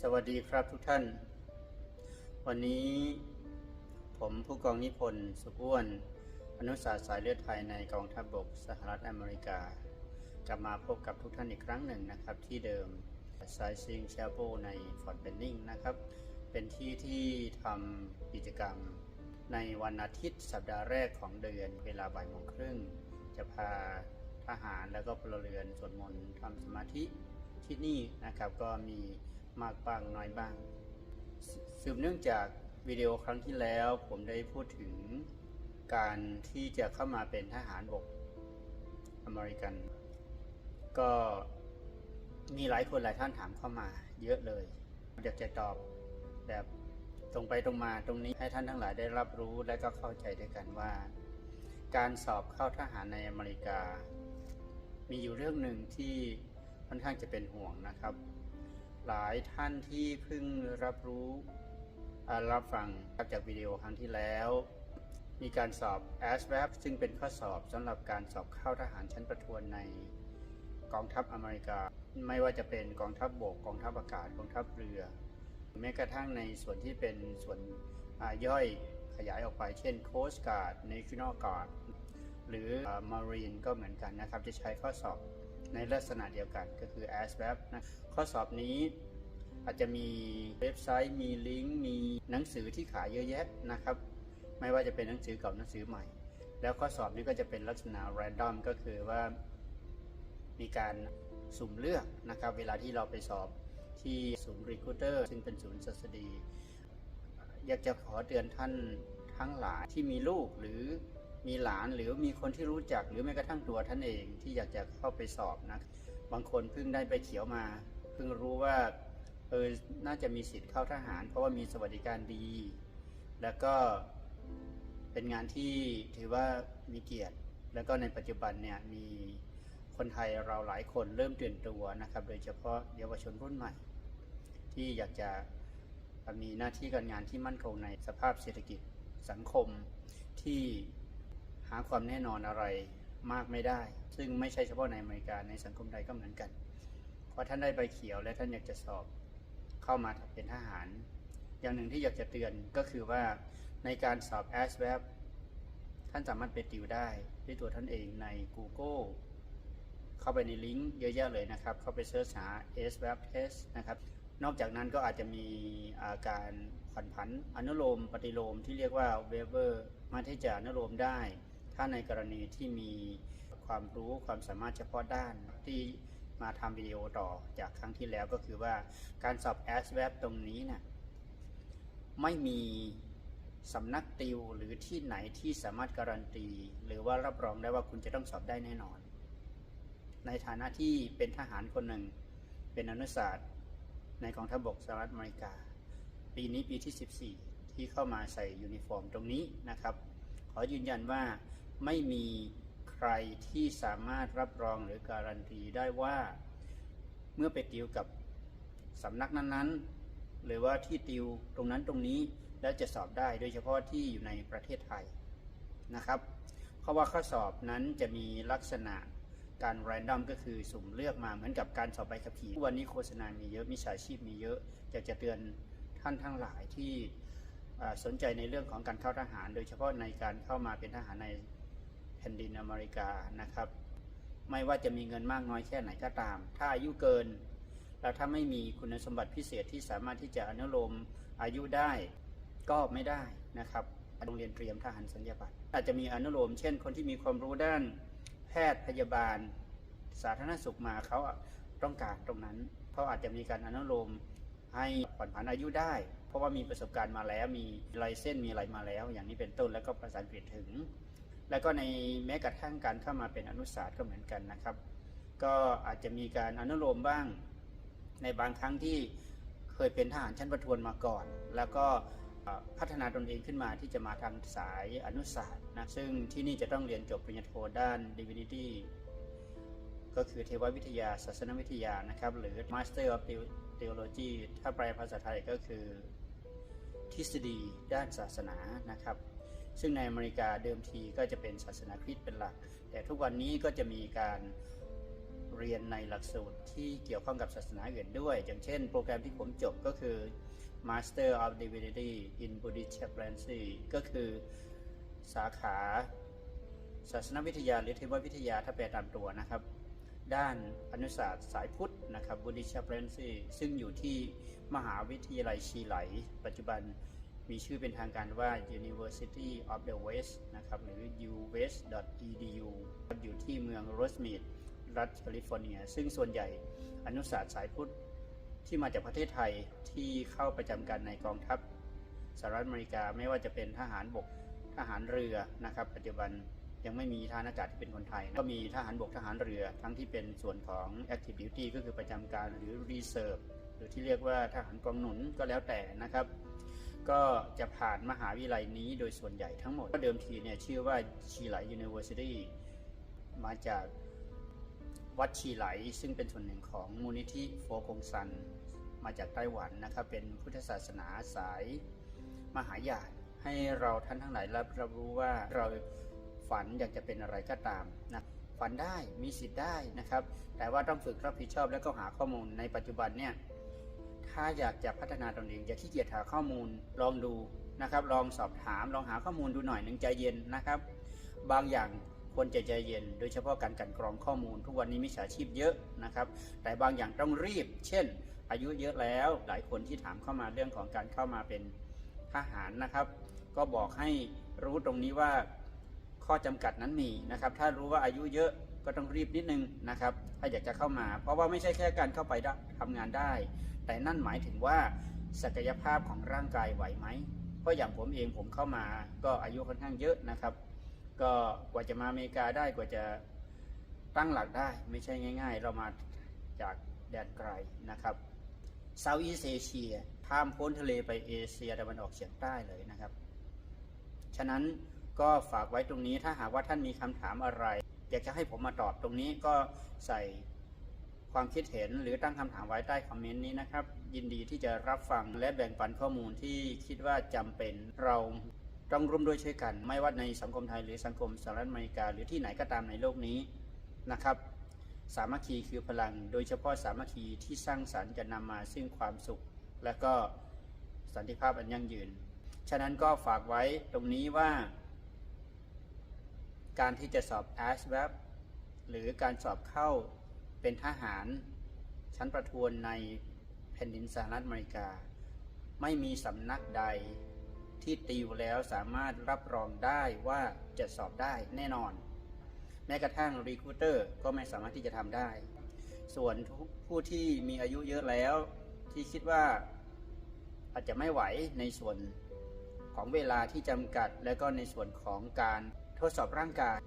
สวัสดีครับทุกท่าน วันนี้ผมผู้กองนิพนธ์สุขอ้วน อนุสาสายเลือดไทยในกองทัพบบกสหรัฐอเมริกา กลับมาพบกับทุกท่านอีกครั้งหนึ่งนะครับที่เดิมไซซิงเชลโบในฟอร์ดเบนนิงนะครับ เป็นที่ที่ทำกิจกรรมในวันอาทิตย์สัปดาห์แรกของเดือนเวลาบ่ายโมงครึ่ง จะพาทหารแล้วก็พลเรือนสวดมนต์ทำสมาธิที่นี่นะครับก็มี มากบ้างน้อยบ้าง สืบเนื่องจากวิดีโอครั้งที่แล้วผมได้พูดถึงการที่จะเข้ามาเป็นทหารบกอเมริกัน ก็มีหลายคนหลายท่านถามเข้ามา เยอะเลยอยากจะตอบแบบตรงไปตรงมาตรงนี้ให้ท่านทั้งหลายได้รับรู้และก็เข้าใจด้วยกันว่า การสอบเข้าทหารในอเมริกา มีอยู่เรื่องหนึ่งที่ค่อนข้างจะเป็นห่วงนะครับ หลายท่านที่เพิ่งรับรู้รับฟังจากวิดีโอครั้งที่แล้ว มีการสอบ ASVAB ซึ่งเป็นข้อสอบสำหรับการสอบเข้าทหารชั้นประทวนในกองทัพอเมริกา ไม่ว่าจะเป็นกองทัพบบกกองทัพอากาศกองทัพเรือ แม้กระทั่งในส่วนที่เป็นส่วนย่อยขยายออกไป เช่น Coast Guard National Guard หรือ Marine ก็เหมือนกันนะครับ จะใช้ข้อสอบ ในลักษณะเดียวกันก็คือ ASVAB นะข้อสอบนี้อาจจะมีเว็บไซต์มีลิงก์มีหนังสือที่ขายเยอะแยะนะครับ ไม่ว่าจะเป็นหนังสือเก่าหนังสือใหม่ แล้วข้อสอบนี้ก็จะเป็นลักษณะ random ก็คือว่า มีการสุ่มเลือกนะครับ เวลาที่เราไปสอบที่ศูนย์ recruiter ซึ่งเป็นศูนย์ศัสดี อยากจะขอเตือนท่านทั้งหลายที่มีลูกหรือ มีหลานหรือมีคนที่รู้จักหรือแม้กระทั่งตัวท่านเองที่อยากจะเข้าไปสอบนะบางคนเพิ่งได้ไปเขียวมาเพิ่งรู้ว่าเออน่าจะมีสิทธิ์เข้าทหาร เพราะว่ามีสวัสดิการดี แล้วก็เป็นงานที่ถือว่ามีเกียรติ แล้วก็ในปัจจุบันเนี่ยมีคนไทยเราหลายคนเริ่มเตื่นตัวนะครับ โดยเฉพาะเยาวชนรุ่นใหม่ ที่อยากจะมีหน้าที่การงานที่มั่นคงในสภาพเศรษฐกิจสังคมที่าความแน่นอนอะไรมากไม่ได้ ซึ่งไม่ใช่เฉพาะในอเมริกาในสังคมไทยก็เหมือนกัน เพราะท่านได้ใบเขียวและท่านอยากจะสอบเข้ามาเป็นทหาร อย่างหนึ่งที่อยากจะเตือนก็คือว่าในการสอบ ASVAB ท่านสามารถไปติวได้ด้วยตัวท่านเองใน Google เข้าไปในลิงก์เยอะแยะเลยนะครับ เข้าไปเสิร์ชหา ASVAB test นะครับ นอกจากนั้นก็อาจจะมีอาการผ่อนผันอนุโลมปฏิโลมที่เรียกว่า waiver มาที่จะอนุโลมได้ ถ้าในกรณีที่มีความรู้ความสามารถเฉพาะด้านที่มาทำวิดีโอต่อจากครั้งที่แล้วก็คือว่าการสอบ ASVAB ตรงนี้นะ่ะไม่มีสำนักติวหรือที่ไหนที่สามารถการันตี หรือว่ารับรองได้ว่าคุณจะต้องสอบได้แน่นอน ในฐานะที่เป็นทหารคนหนึ่ง เป็นอนุศาสตร์ ในกองทัพบกสหรัฐอเมริกา ปีนี้ปีที่ 14 ที่เข้ามาใส่ยูนิฟอร์มตรงนี้นะครับ ขอยืนยันว่า ไม่มีใครที่สามารถรับรองหรือการันตีได้ว่า เมื่อไปติวกับสำนักนั้นๆ หรือว่าที่ติวตรงนั้นตรงนี้แล้วจะสอบได้โดยเฉพาะที่อยู่ในประเทศไทยนะครับ เพราะว่าข้อสอบนั้นจะมีลักษณะการแรนดอมก็คือสุ่มเลือกมาเหมือนกับการสอบใบขับขี่วันนี้โฆษณามีเยอะมิจฉาชีพมีเยอะอยากจะเตือนท่านทั้งหลายที่สนใจในเรื่องของการเข้าทหาร โดยเฉพาะในการเข้ามาเป็นทหารใน ผ่นดินอเมริกานะครับ ไม่ว่าจะมีเงินมากน้อยแค่ไหนก็ตาม ถ้าอายุเกิน แล้วถ้าไม่มีคุณสมบัติพิเศษที่สามารถที่จะอนุโลมอายุได้ก็ไม่ได้นะครับโรงเรียนเตรียมทหารสัญญาบัตรอาจจะมีอนุโลม เช่น คนที่มีความรู้ด้าน แพทย์พยาบาล สาธารณสุขมาเขาต้องการตรงนั้นเพราะอาจจะมีการอนุโลมให้ผ่อนผันอายุได้ เพราะว่ามีประสบการณ์มาแล้วมีลายเส้นมีอะไรมาแล้ว อย่างนี้เป็นต้นแล้วก็ประสานเปลี่ยนถึง แล้วก็ในแม้กระทั่งการเข้ามาเป็นอนุศาสตร์ก็เหมือนกันนะครับ ก็อาจจะมีการอนุโลมบ้าง ในบางครั้งที่เคยเป็นทหารชั้นประทวนมาก่อน แล้วก็พัฒนาตนเองขึ้นมาที่จะมาทางสายอนุศาสตร์นะซึ่งที่นี่จะต้องเรียนจบปริญญาโทด้าน Divinity ก็คือเทววิทยา ศาสนวิทยานะครับ หรือ Master of Theology ถ้าแปลภาษาไทยก็คือทฤษฎีด้านศาสนานะครับ ซึ่งในอเมริกาเดิมทีก็จะเป็นศาสนาคริสต์เป็นหลัก แต่ทุกวันนี้ก็จะมีการเรียนในหลักสูตรที่เกี่ยวข้องกับศาสนาอื่นด้วย อย่างเช่น โปรแกรมที่ผมจบก็คือ Master of Divinity in Buddhist Chaplaincy ก็คือสาขาศาสนวิทยาหรือเทววิทยาถ้าแปลตามตัวนะครับ ด้านอนุศาสตร์สายพุทธนะครับ Buddhist Chaplaincy ซึ่งอยู่ที่มหาวิทยาลัยชีไหล ปัจจุบัน มีชื่อเป็นทางการว่า University of the West นะครับหรือ uwest.edu อยู่ที่เมืองโรสมีดรัฐแคลิฟอร์เนีย ซึ่งส่วนใหญ่อนุศาสตร์สายพุทธที่มาจากประเทศไทยที่เข้าประจำการในกองทัพสหรัฐอเมริกาไม่ว่าจะเป็นทหารบกทหารเรือนะครับ ปัจจุบันยังไม่มีทหารอากาศที่เป็นคนไทย ก็มีทหารบกทหารเรือทั้งที่เป็นส่วนของ active duty ก็คือประจำการหรือ reserve หรือที่เรียกว่าทหารกองหนุนก็แล้วแต่นะครับ ก็จะผ่านมหาวิทยาลัยนี้โดยส่วนใหญ่ทั้งหมดก็เดิมทีเนี่ยชื่อว่าชีไหล University มาจากวัดชีไหล ซึ่งเป็นส่วนหนึ่งของมูลนิธิโฟกงซัน มาจากไต้หวันนะครับเป็นพุทธศาสนาสายมหายานให้เราท่านทั้งหลายรับรับรู้ว่าเราฝันอยากจะเป็นอะไรก็ตามนะฝันได้มีสิทธิ์ได้นะครับ แต่ว่าต้องฝึกรับผิดชอบแล้วก็หาข้อมูลในปัจจุบันเนี่ย ถ้าอยากจะพัฒนาตนเองอย่าขี้เกียจหาข้อมูลลองดูนะครับ ลองสอบถามลองหาข้อมูลดูหน่อยหนึ่งใจเย็นนะครับ บางอย่างควรจะใจเย็น โดยเฉพาะการกันกรองข้อมูล ทุกวันนี้มิจฉาชีพเยอะนะครับ แต่บางอย่างต้องรีบ เช่น อายุเยอะแล้วหลายคนที่ถามเข้ามาเรื่องของการเข้ามาเป็นทหารนะครับ ก็บอกให้รู้ตรงนี้ว่าข้อจำกัดนั้นมีนะครับ ถ้ารู้ว่าอายุเยอะ ก็ต้องรีบนิดนึงนะครับ ถ้าอยากจะเข้ามา เพราะว่าไม่ใช่แค่การเข้าไปได้ทำงานได้ แต่นั่นหมายถึงว่าศักยภาพของร่างกายไหวไหม เพราะอย่างผมเองผมเข้ามาก็อายุค่อนข้างเยอะนะครับ ก็กว่าจะมาอเมริกาได้กว่าจะตั้งหลักได้ไม่ใช่ง่าย ๆ เรามาจากแดนไกลนะครับเซาท์อีสเอเชียข้ามพ้นทะเลไปเอเชียตะวันออกเฉียงใต้เลยนะครับ ฉะนั้นก็ฝากไว้ตรงนี้ถ้าหากว่าท่านมีคำถามอะไร อยากจะให้ผมมาตอบตรงนี้ก็ใส่ความคิดเห็นหรือตั้งคำถามไว้ใต้คอมเมนต์นี้นะครับ ยินดีที่จะรับฟังและแบ่งปันข้อมูลที่คิดว่าจำเป็นเราต้องร่วมด้วยช่วยกัน ไม่ว่าในสังคมไทยหรือสังคมสหรัฐอเมริกา หรือที่ไหนก็ตามในโลกนี้นะครับ สามัคคีคือพลัง โดยเฉพาะสามัคคีที่สร้างสรรค์จะนำมาซึ่งความสุข และก็สันติภาพอันยั่งยืน ฉะนั้นก็ฝากไว้ตรงนี้ว่า การที่จะสอบ ASVAB หรือการสอบเข้าเป็นทหารชั้นประทวนในแผ่นดินสหรัฐอเมริกา ไม่มีสำนักใดที่ติวแล้วสามารถรับรองได้ว่าจะสอบได้แน่นอน แม้กระทั่งรีคูเตอร์ก็ไม่สามารถที่จะทำได้ ส่วนผู้ที่มีอายุเยอะแล้วที่คิดว่าอาจจะไม่ไหวในส่วนของเวลาที่จำกัด และก็ในส่วนของการ ทดสอบร่างกาย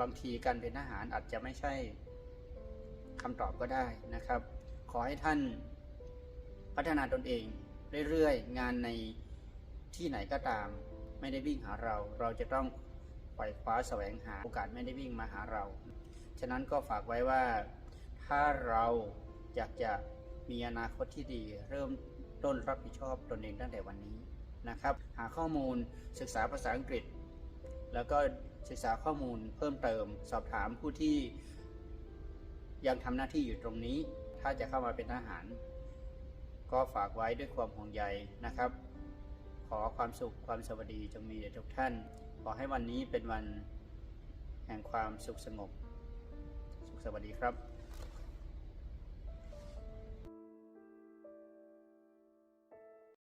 บางทีการเป็นทหารอาจจะไม่ใช่คำตอบก็ได้นะครับ ขอให้ท่านพัฒนาตนเองเรื่อยๆ งานในที่ไหนก็ตาม ไม่ได้วิ่งหาเรา เราจะต้องไขว่คว้าแสวงหาโอกาสไม่ได้วิ่งมาหาเรา ฉะนั้นก็ฝากไว้ว่า ถ้าเราอยากจะมีอนาคตที่ดี เริ่มต้นรับผิดชอบตนเองตั้งแต่วันนี้นะครับ หาข้อมูลศึกษาภาษาอังกฤษ แล้วก็ศึกษาข้อมูลเพิ่มเติม สอบถามผู้ที่ยังทำหน้าที่อยู่ตรงนี้ ถ้าจะเข้ามาเป็นทหาร ก็ฝากไว้ด้วยความห่วงใยนะครับ ขอความสุขความสวัสดีจงมีแด่ทุกท่าน ขอให้วันนี้เป็นวันแห่งความสุขสงบ สุขสวัสดีครับ